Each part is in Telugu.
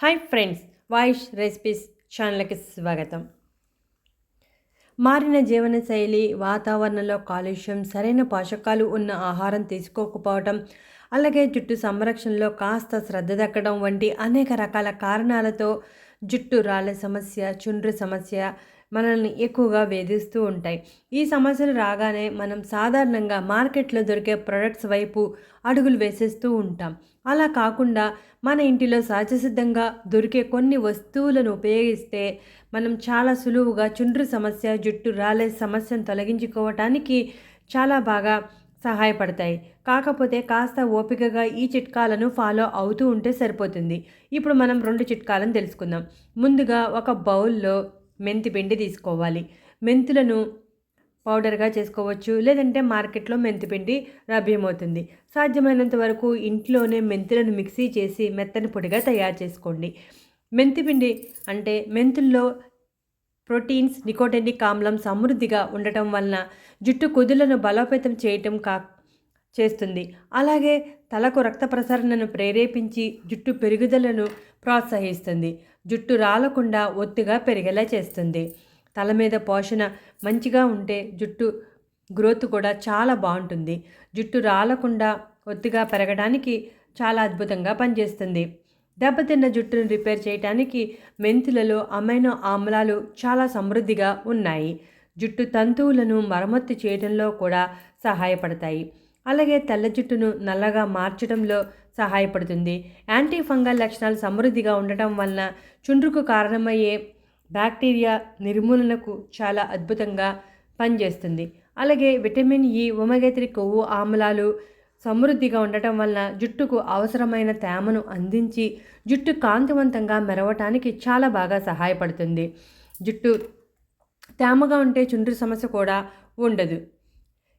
హాయ్ ఫ్రెండ్స్ వాయిష్ రెసిపీస్ ఛానల్కి స్వాగతం. మారిన జీవనశైలి వాతావరణంలో కాలుష్యం సరైన పోషకాలు ఉన్న ఆహారం తీసుకోకపోవటం అలాగే జుట్టు సంరక్షణలో కాస్త శ్రద్ధ దక్కడం వంటి అనేక రకాల కారణాలతో జుట్టు రాళ్ళ సమస్య చుండ్రు సమస్య మనల్ని ఎక్కువగా వేధిస్తూ ఉంటాయి. ఈ సమస్యలు రాగానే మనం సాధారణంగా మార్కెట్లో దొరికే ప్రొడక్ట్స్ వైపు అడుగులు వేసేస్తూ ఉంటాం. అలా కాకుండా మన ఇంటిలో సహజసిద్ధంగా దొరికే కొన్ని వస్తువులను ఉపయోగిస్తే మనం చాలా సులువుగా చుండ్రు సమస్య జుట్టు రాలే సమస్యను తొలగించుకోవటానికి చాలా బాగా సహాయపడతాయి. కాకపోతే కాస్త ఓపికగా ఈ చిట్కాలను ఫాలో అవుతూ ఉంటే సరిపోతుంది. ఇప్పుడు మనం రెండు చిట్కాలను తెలుసుకుందాం. ముందుగా ఒక బౌల్లో మెంతి పిండి తీసుకోవాలి. మెంతులను పౌడర్గా చేసుకోవచ్చు. లేదంటే మార్కెట్లో మెంతిపిండి లభ్యమవుతుంది. సాధ్యమైనంత వరకు ఇంట్లోనే మెంతులను మిక్సీ చేసి మెత్తని పొడిగా తయారు చేసుకోండి. మెంతిపిండి అంటే మెంతుల్లో ప్రోటీన్స్ నికోటెనిక్ ఆమ్లం సమృద్ధిగా ఉండటం వలన జుట్టు కుదులను బలోపేతం చేయటం కా చేస్తుంది. అలాగే తలకు రక్త ప్రసరణను ప్రేరేపించి జుట్టు పెరుగుదలను ప్రోత్సహిస్తుంది. జుట్టు రాలకుండా ఒత్తుగా పెరిగేలా చేస్తుంది. తల మీద పోషణ మంచిగా ఉంటే జుట్టు గ్రోత్ కూడా చాలా బాగుంటుంది. జుట్టు రాలకుండా ఒత్తుగా పెరగడానికి చాలా అద్భుతంగా పనిచేస్తుంది. దెబ్బతిన్న జుట్టును రిపేర్ చేయడానికి మెంతులలో అమైనో ఆమ్లాలు చాలా సమృద్ధిగా ఉన్నాయి. జుట్టు తంతువులను మరమ్మత్తు చేయడంలో కూడా సహాయపడతాయి. అలాగే తెల్ల జుట్టును నల్లగా మార్చడంలో సహాయపడుతుంది. యాంటీ ఫంగల్ లక్షణాలు సమృద్ధిగా ఉండటం వలన చుండ్రుకు కారణమయ్యే బ్యాక్టీరియా నిర్మూలనకు చాలా అద్భుతంగా పనిచేస్తుంది. అలాగే విటమిన్ ఈ ఉమగేత్రి కొవ్వు ఆమ్లాలు సమృద్ధిగా ఉండటం వలన జుట్టుకు అవసరమైన తేమను అందించి జుట్టు కాంతివంతంగా మెరవటానికి చాలా బాగా సహాయపడుతుంది. జుట్టు తేమగా ఉంటే చుండ్రు సమస్య కూడా ఉండదు.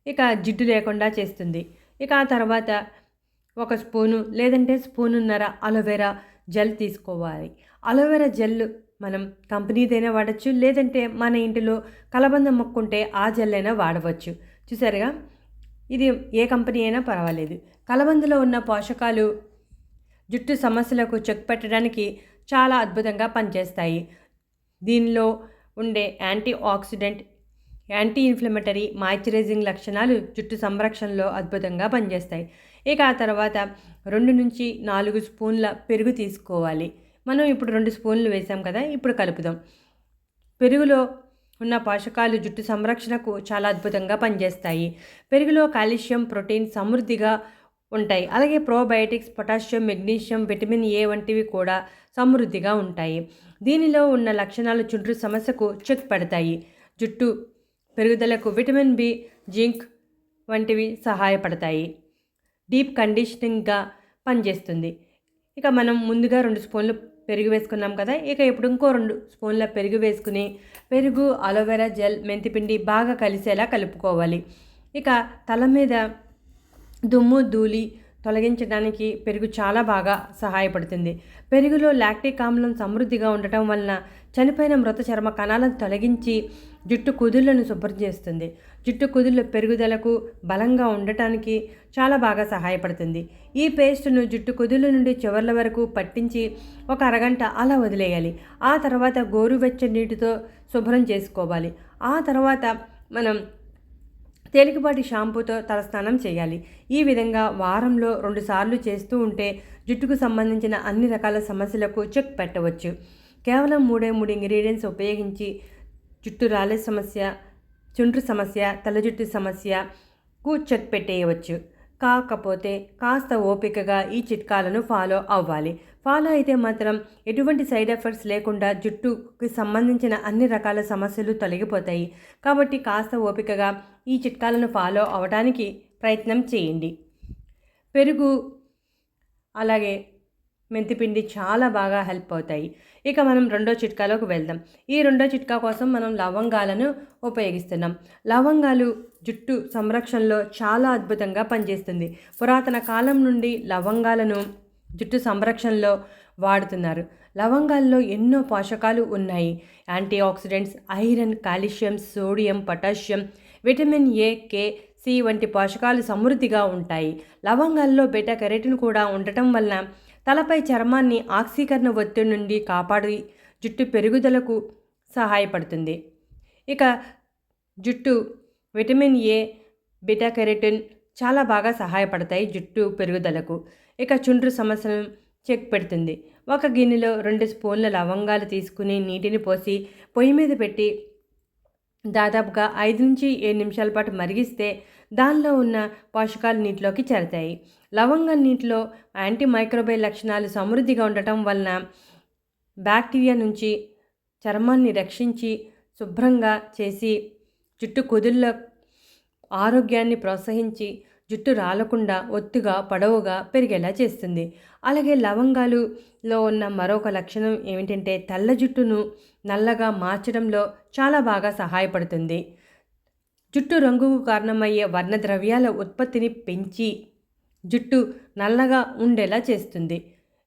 ఇక జిడ్డు లేకుండా చేస్తుంది. ఇక ఆ తర్వాత ఒక స్పూను లేదంటే స్పూనున్నర aloe vera gel. Aloe vera మనం కంపెనీదైనా వాడచ్చు లేదంటే మన ఇంటిలో కలబంద మొక్కుంటే ఆ జెల్ అయినా వాడవచ్చు. చూసారుగా? ఇది ఏ కంపెనీ అయినా పర్వాలేదు. కలబందలో ఉన్న పోషకాలు జుట్టు సమస్యలకు చెక్ పెట్టడానికి చాలా అద్భుతంగా పనిచేస్తాయి. దీనిలో ఉండే antioxidant anti inflammatory moisturising లక్షణాలు జుట్టు సంరక్షణలో అద్భుతంగా పనిచేస్తాయి. ఇక ఆ తర్వాత రెండు నుంచి నాలుగు స్పూన్ల పెరుగు తీసుకోవాలి. మనం ఇప్పుడు రెండు స్పూన్లు వేసాం కదా ఇప్పుడు కలుపుదాం. పెరుగులో ఉన్న పోషకాలు జుట్టు సంరక్షణకు చాలా అద్భుతంగా పనిచేస్తాయి. పెరుగులో కాల్షియం ప్రోటీన్ సమృద్ధిగా ఉంటాయి. అలాగే probiotics potassium magnesium vitamin A వంటివి కూడా సమృద్ధిగా ఉంటాయి. దీనిలో ఉన్న లక్షణాలు చుండ్రు సమస్యకు చెక్ పెడతాయి. జుట్టు పెరుగుదలకు విటమిన్ బి జింక్ వంటివి సహాయపడతాయి. డీప్ కండిషనింగ్గా పనిచేస్తుంది. ఇక మనం ముందుగా రెండు స్పూన్లు పెరుగు వేసుకున్నాం కదా ఇక ఇప్పుడు ఇంకో రెండు స్పూన్ల పెరుగు వేసుకుని పెరుగు అలోవెరా జెల్ మెంతిపిండి బాగా కలిసేలా కలుపుకోవాలి. ఇక తల మీద దుమ్ము ధూళి తొలగించడానికి పెరుగు చాలా బాగా సహాయపడుతుంది. పెరుగులో లాక్టిక్ ఆమ్లం సమృద్ధిగా ఉండటం వలన చనిపోయిన మృత చర్మ కణాలను తొలగించి జుట్టు కుదుళ్ళను శుభ్రం చేస్తుంది. జుట్టు కుదుళ్ళ పెరుగుదలకు బలంగా ఉండటానికి చాలా బాగా సహాయపడుతుంది. ఈ పేస్ట్ను జుట్టు కుదుళ్ళ నుండి చివర్ల వరకు పట్టించి ఒక అరగంట అలా వదిలేయాలి. ఆ తర్వాత గోరువెచ్చని నీటితో శుభ్రం చేసుకోవాలి. ఆ తర్వాత మనం తేలికపాటి షాంపూతో తలస్నానం చేయాలి. ఈ విధంగా వారంలో రెండుసార్లు చేస్తూ ఉంటే జుట్టుకు సంబంధించిన అన్ని రకాల సమస్యలకు చెక్ పెట్టవచ్చు. కేవలం మూడే మూడు ఇంగ్రీడియంట్స్ ఉపయోగించి జుట్టు రాలే సమస్య చుండ్రు సమస్య తల జుట్టు సమస్యకు చెక్ పెట్టేయవచ్చు. కాకపోతే కాస్త ఓపికగా ఈ చిట్కాలను ఫాలో అవ్వాలి. ఫాలో అయితే మాత్రం ఎటువంటి సైడ్ ఎఫెక్ట్స్ లేకుండా జుట్టుకి సంబంధించిన అన్ని రకాల సమస్యలు తొలగిపోతాయి. కాబట్టి కాస్త ఓపికగా ఈ చిట్కాలను ఫాలో అవడానికి ప్రయత్నం చేయండి. పెరుగు అలాగే మెంతిపిండి చాలా బాగా హెల్ప్ అవుతాయి. ఇక మనం రెండో చిట్కాలోకి వెళ్దాం. ఈ రెండో చిట్కా కోసం మనం లవంగాలను ఉపయోగిస్తున్నాం. లవంగాలు జుట్టు సంరక్షణలో చాలా అద్భుతంగా పనిచేస్తుంది. పురాతన కాలం నుండి లవంగాలను జుట్టు సంరక్షణలో వాడుతున్నారు. లవంగాల్లో ఎన్నో పోషకాలు ఉన్నాయి. Antioxidants iron calcium sodium potassium vitamin A K C వంటి పోషకాలు సమృద్ధిగా ఉంటాయి. లవంగాల్లో బెటా కెరటిన్ కూడా ఉండటం వలన తలపై చర్మాన్ని ఆక్సీకరణ ఒత్తిడి నుండి కాపాడి జుట్టు పెరుగుదలకు సహాయపడుతుంది. ఇక జుట్టు విటమిన్ ఏ బిటా కెరటిన్ చాలా బాగా సహాయపడతాయి జుట్టు పెరుగుదలకు. ఇక చుండ్రు సమస్యను చెక్ పెడుతుంది. ఒక గిన్నెలో రెండు స్పూన్ల లవంగాలు తీసుకుని నీటిని పోసి పొయ్యి మీద పెట్టి దాదాపుగా ఐదు నుంచి ఏడు నిమిషాల పాటు మరిగిస్తే దానిలో ఉన్న పోషకాలు నీటిలోకి చేరతాయి. లవంగం నీటిలో యాంటీ మైక్రోబైల్ లక్షణాలు సమృద్ధిగా ఉండటం వలన బ్యాక్టీరియా నుంచి చర్మాన్ని రక్షించి శుభ్రంగా చేసి జుట్టు కుదుళ్ళ ఆరోగ్యాన్ని ప్రోత్సహించి జుట్టు రాలకుండా ఒత్తుగా పొడవుగా పెరిగేలా చేస్తుంది. అలాగే లవంగాలులో ఉన్న మరొక లక్షణం ఏమిటంటే తెల్ల జుట్టును నల్లగా మార్చడంలో చాలా బాగా సహాయపడుతుంది. జుట్టు రంగుకు కారణమయ్యే వర్ణద్రవ్యాల ఉత్పత్తిని పెంచి జుట్టు నల్లగా ఉండేలా చేస్తుంది.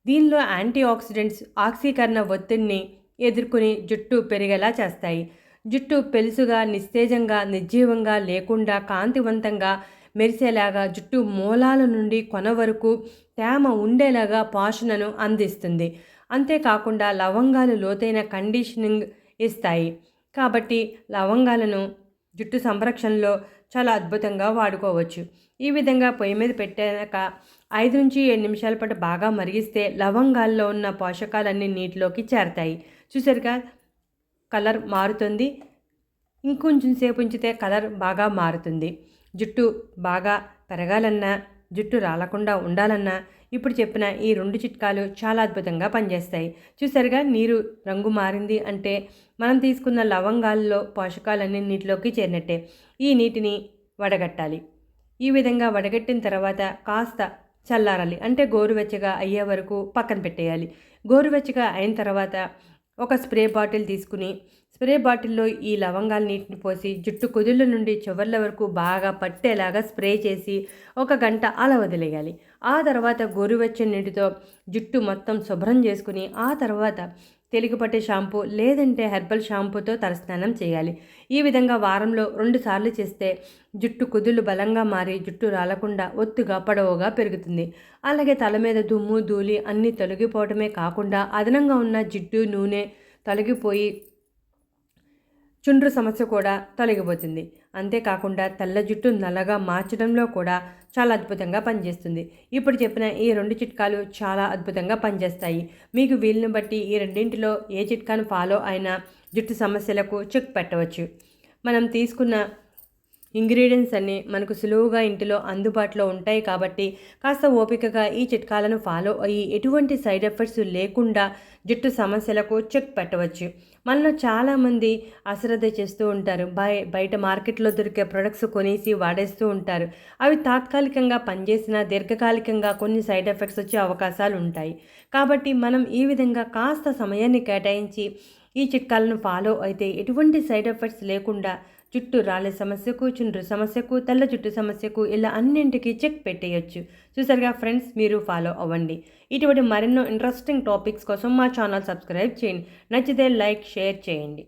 దీనిలో యాంటీ ఆక్సిడెంట్స్ ఆక్సీకరణ ఒత్తిడిని ఎదుర్కొని జుట్టు పెరిగేలా చేస్తాయి. జుట్టు పెలుసుగా నిస్తేజంగా నిర్జీవంగా లేకుండా కాంతివంతంగా మెరిసేలాగా జుట్టు మూలాల నుండి కొన వరకు తేమ ఉండేలాగా పోషణను అందిస్తుంది. అంతేకాకుండా లవంగాలు లోతైన కండిషనింగ్ ఇస్తాయి. కాబట్టి లవంగాలను జుట్టు సంరక్షణలో చాలా అద్భుతంగా వాడుకోవచ్చు. ఈ విధంగా పొయ్యి మీద పెట్టాక ఐదు నుంచి ఏడు నిమిషాల పాటు బాగా మరిగిస్తే లవంగాల్లో ఉన్న పోషకాలన్నీ నీటిలోకి చేరతాయి. చూసారుగా? కలర్ మారుతుంది. ఇంకొంచెం సేపు ఉంచితే కలర్ బాగా మారుతుంది. జుట్టు బాగా పెరగాలన్నా జుట్టు రాలకుండా ఉండాలన్నా ఇప్పుడు చెప్పిన ఈ రెండు చిట్కాలు చాలా అద్భుతంగా పనిచేస్తాయి. చూసారుగా? నీరు రంగు మారింది అంటే మనం తీసుకున్న లవంగాల్లో పోషకాలన్నీ నీటిలోకి చేరినట్టే. ఈ నీటిని వడగట్టాలి. ఈ విధంగా వడగట్టిన తర్వాత కాస్త చల్లారాలి. అంటే గోరువెచ్చగా అయ్యే వరకు పక్కన పెట్టేయాలి. గోరువెచ్చగా అయిన తర్వాత ఒక స్ప్రే బాటిల్ తీసుకుని స్ప్రే బాటిల్లో ఈ లవంగాల నీటిని పోసి జుట్టు కుదుళ్ళ నుండి చివర్ల వరకు బాగా పట్టేలాగా స్ప్రే చేసి ఒక గంట అలా వదిలేయాలి. ఆ తర్వాత గోరువెచ్చని నీటితో జుట్టు మొత్తం శుభ్రం చేసుకుని ఆ తర్వాత పట్టే షాంపూ లేదంటే హెర్బల్ షాంపూతో తలస్నానం చేయాలి. ఈ విధంగా వారంలో రెండు సార్లు చేస్తే జుట్టు కుదులు బలంగా మారి జుట్టు రాలకుండా ఒత్తుగా పొడవుగా పెరుగుతుంది. అలాగే తల మీద దుమ్ము ధూళి అన్నీ తొలగిపోవటమే కాకుండా అదనంగా ఉన్న జిడ్డు నూనె తొలగిపోయి చుండ్రు సమస్య కూడా తొలగిపోతుంది. అంతేకాకుండా తెల్ల జుట్టు నల్లగా మార్చడంలో కూడా చాలా అద్భుతంగా పనిచేస్తుంది. ఇప్పుడు చెప్పిన ఈ రెండు చిట్కాలు చాలా అద్భుతంగా పనిచేస్తాయి. మీకు వీలుని బట్టి ఈ రెండింటిలో ఏ చిట్కాను ఫాలో అయినా జుట్టు సమస్యలకు చెక్ పెట్టవచ్చు. మనం తీసుకున్న ఇంగ్రీడియంట్స్ అన్నీ మనకు సులువుగా ఇంటిలో అందుబాటులో ఉంటాయి కాబట్టి కాస్త ఓపికగా ఈ చిట్కాలను ఫాలో అయ్యి ఎటువంటి సైడ్ ఎఫెక్ట్స్ లేకుండా జుట్టు సమస్యలకు చెక్ పెట్టవచ్చు. మనలో చాలామంది అశ్రద్ధ చేస్తూ ఉంటారు. బయ బయట మార్కెట్లో దొరికే ప్రొడక్ట్స్ కొనేసి వాడేస్తూ ఉంటారు. అవి తాత్కాలికంగా పనిచేసిన దీర్ఘకాలికంగా కొన్ని సైడ్ ఎఫెక్ట్స్ వచ్చే అవకాశాలు ఉంటాయి. కాబట్టి మనం ఈ విధంగా కాస్త సమయాన్ని కేటాయించి ఈ చిట్కాలను ఫాలో అయితే ఎటువంటి సైడ్ ఎఫెక్ట్స్ లేకుండా జుట్టు రాలే సమస్యకు చుండ్రు సమస్యకు తెల్ల జుట్టు సమస్యకు ఇలా అన్నింటికి చెక్ పెట్టేయచ్చు. చూసారుగా ఫ్రెండ్స్ మీరు ఫాలో అవ్వండి. ఇటువంటి మరెన్నో ఇంట్రెస్టింగ్ టాపిక్స్ కోసం మా ఛానల్ సబ్స్క్రైబ్ చేయండి. నచ్చితే లైక్ షేర్ చేయండి.